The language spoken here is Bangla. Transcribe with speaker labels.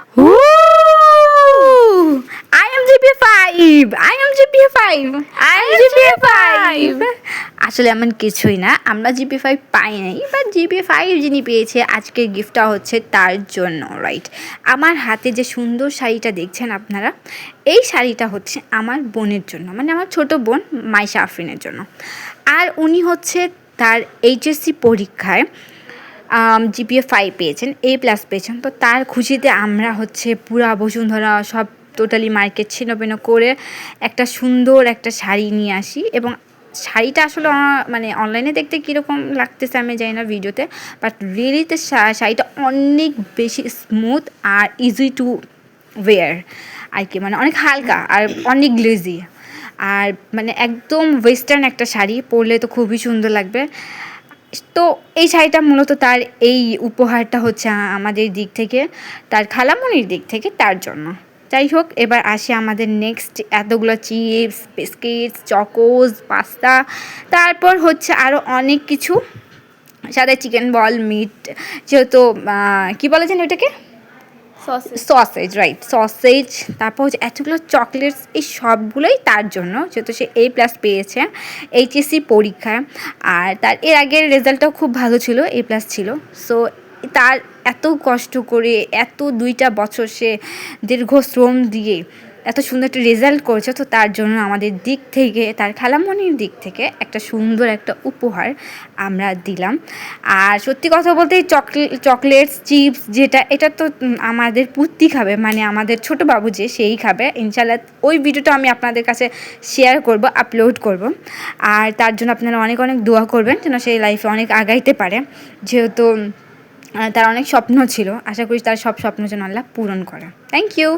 Speaker 1: I am GP5 I am GP5 I am GP5 আসলে এমন কিছুই না আমরা জিপি ফাইভ পাই নাই বাট জিপি ফাইভ যিনি পেয়েছে আজকের গিফটটা হচ্ছে তার জন্য রাইট আমার হাতে যে সুন্দর শাড়িটা দেখছেন আপনারা এই শাড়িটা হচ্ছে আমার বোনের জন্য মানে আমার ছোট বোন মাইশা আফরিনের জন্য। আর উনি হচ্ছে তার এইচএসসি পরীক্ষায় জিপিএ ফাইভ পেয়েছেন এ প্লাস পেয়েছেন। তো তার খুশিতে আমরা হচ্ছে পুরা বসুন্ধরা সব টোটালি মার্কেট ছিন্ন করে একটা সুন্দর একটা শাড়ি নিয়ে আসি। এবং শাড়িটা আসলে মানে অনলাইনে দেখতে কীরকম লাগতেছে আমি জানি না ভিডিওতে বাট রিয়েলিতে শাড়িটা অনেক বেশি স্মুথ আর ইজি টু ওয়েয়ার আর কি। মানে অনেক হালকা আর অনেক গ্লেজি আর মানে একদম ওয়েস্টার্ন একটা শাড়ি পরলে তো খুবই সুন্দর লাগবে। তো এই শাড়িটা মূলত তার এই উপহারটা হচ্ছে আমাদের দিক থেকে, তার খালামনির দিক থেকে তার জন্য। যাই হোক, এবার আসি আমাদের নেক্সট এতগুলো চিপস বিস্কিটস চকোস পাস্তা তারপর হচ্ছে আরও অনেক কিছু। সাথে চিকেন বল মিট যেহেতু কী বলেছেন ওইটাকে?
Speaker 2: সসেজ
Speaker 1: রাইট সসেজ তারপর হচ্ছে এতগুলো চকলেটস এই সবগুলোই তার জন্য, যেহেতু সে এ প্লাস পেয়েছে এইচএসসি পরীক্ষায় আর তার, এর আগের রেজাল্টটাও খুব ভালো ছিল এ প্লাস ছিল। সো তার এত কষ্ট করে, এত দুইটা বছর সে দীর্ঘ শ্রম দিয়ে এত সুন্দর একটা রেজাল্ট করেছে, তো তার জন্য আমাদের দিক থেকে, তার খালামণির দিক থেকে একটা সুন্দর একটা উপহার আমরা দিলাম। আর সত্যি কথা বলতে চকলেট চকলেটস, চিপস যেটা, এটা তো আমাদের পুত্তি খাবে মানে আমাদের ছোট বাবু যে সেই খাবে। ইনশাল্লাহ ওই ভিডিওটা আমি আপনাদের কাছে শেয়ার করব আপলোড করব। আর তার জন্য আপনারা অনেক অনেক দোয়া করবেন যেন সেই লাইফে অনেক আগাইতে পারে। যেহেতু তার অনেক স্বপ্ন ছিল, আশা করি তার সব স্বপ্ন যেন আল্লাহ পূরণ করে। Thank you